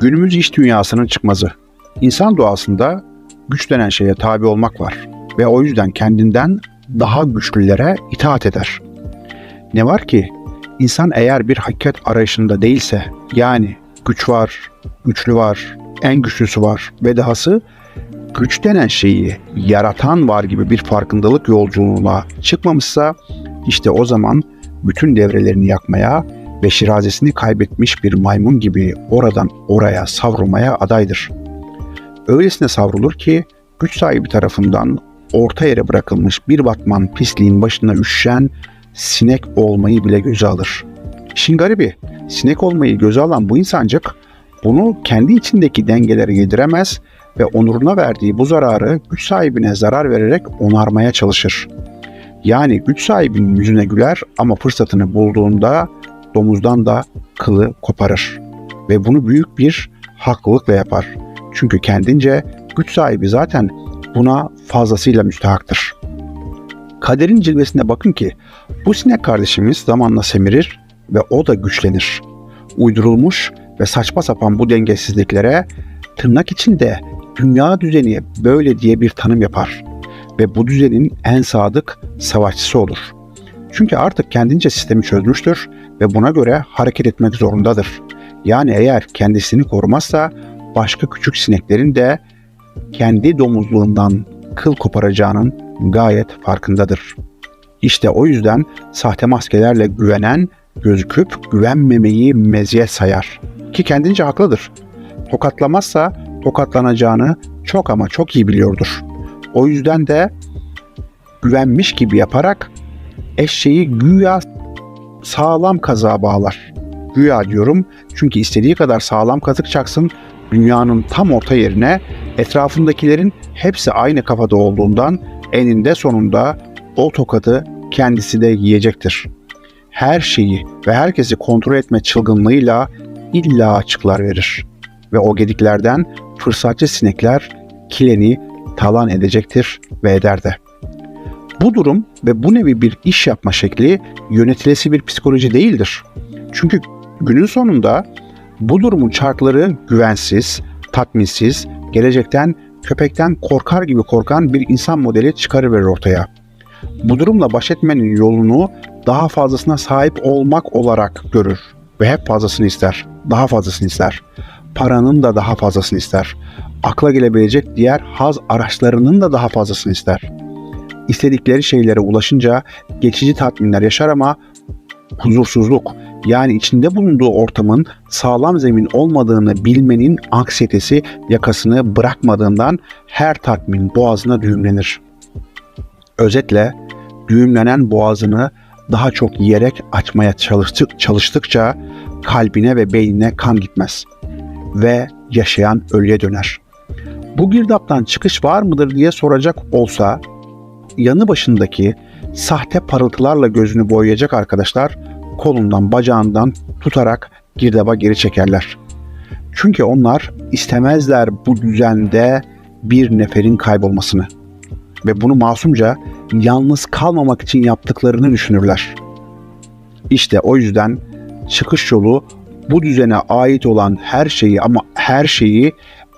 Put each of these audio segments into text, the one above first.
Günümüz iş dünyasının çıkmazı. İnsan doğasında güç denen şeye tabi olmak var ve o yüzden kendinden daha güçlülere itaat eder. Ne var ki insan eğer bir hakikat arayışında değilse yani güç var, güçlü var, en güçlüsü var ve dahası güç denen şeyi yaratan var gibi bir farkındalık yolculuğuna çıkmamışsa işte o zaman bütün devrelerini yakmaya ve şirazesini kaybetmiş bir maymun gibi oradan oraya savrulmaya adaydır. Öylesine savrulur ki güç sahibi tarafından orta yere bırakılmış bir batman pisliğin başına üşüşen sinek olmayı bile göze alır. İşin garibi, sinek olmayı göze alan bu insancık bunu kendi içindeki dengelere yediremez ve onuruna verdiği bu zararı güç sahibine zarar vererek onarmaya çalışır. Yani güç sahibinin yüzüne güler ama fırsatını bulduğunda domuzdan da kılı koparır. Ve bunu büyük bir haklılıkla yapar. Çünkü kendince güç sahibi zaten buna fazlasıyla müstahaktır. Kaderin cilvesine bakın ki bu sinek kardeşimiz zamanla semirir ve o da güçlenir. Uydurulmuş ve saçma sapan bu dengesizliklere tırnak içinde dünya düzeni böyle diye bir tanım yapar ve bu düzenin en sadık savaşçısı olur. Çünkü artık kendince sistemi çözmüştür ve buna göre hareket etmek zorundadır. Yani eğer kendisini korumazsa başka küçük sineklerin de kendi domuzluğundan kıl koparacağının gayet farkındadır. İşte o yüzden sahte maskelerle güvenen gözüküp güvenmemeyi meziyet sayar. Ki kendince haklıdır. Tokatlamazsa tokatlanacağını çok ama çok iyi biliyordur. O yüzden de güvenmiş gibi yaparak eşeği güya sağlam kazağa bağlar. Güya diyorum çünkü istediği kadar sağlam kazık çaksın dünyanın tam orta yerine etrafındakilerin hepsi aynı kafada olduğundan eninde sonunda o tokadı kendisi de yiyecektir. Her şeyi ve herkesi kontrol etme çılgınlığıyla illa açıklar verir. Ve o gediklerden fırsatçı sinekler kileni talan edecektir ve eder de. Bu durum ve bu nevi bir iş yapma şekli yönetilesi bir psikoloji değildir. Çünkü günün sonunda bu durumun çarkları güvensiz, tatminsiz, gelecekten köpekten korkar gibi korkan bir insan modeli çıkarıverir ortaya. Bu durumla baş etmenin yolunu daha fazlasına sahip olmak olarak görür ve hep fazlasını ister, daha fazlasını ister. Paranın da daha fazlasını ister. Akla gelebilecek diğer haz araçlarının da daha fazlasını ister. İstedikleri şeylere ulaşınca geçici tatminler yaşar ama huzursuzluk yani içinde bulunduğu ortamın sağlam zemin olmadığını bilmenin anksiyetesi yakasını bırakmadığından her tatmin boğazına düğümlenir. Özetle düğümlenen boğazını daha çok yiyerek açmaya çalıştık, çalıştıkça kalbine ve beynine kan gitmez ve yaşayan ölüye döner. Bu girdaptan çıkış var mıdır diye soracak olsa yanı başındaki sahte parıltılarla gözünü boyayacak arkadaşlar kolundan bacağından tutarak girdaba geri çekerler. Çünkü onlar istemezler bu düzende bir neferin kaybolmasını ve bunu masumca yalnız kalmamak için yaptıklarını düşünürler. İşte o yüzden çıkış yolu bu düzene ait olan her şeyi ama her şeyi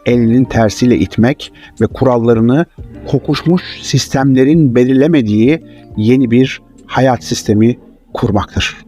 elinin tersiyle itmek ve kurallarını kokuşmuş sistemlerin belirlemediği yeni bir hayat sistemi kurmaktır.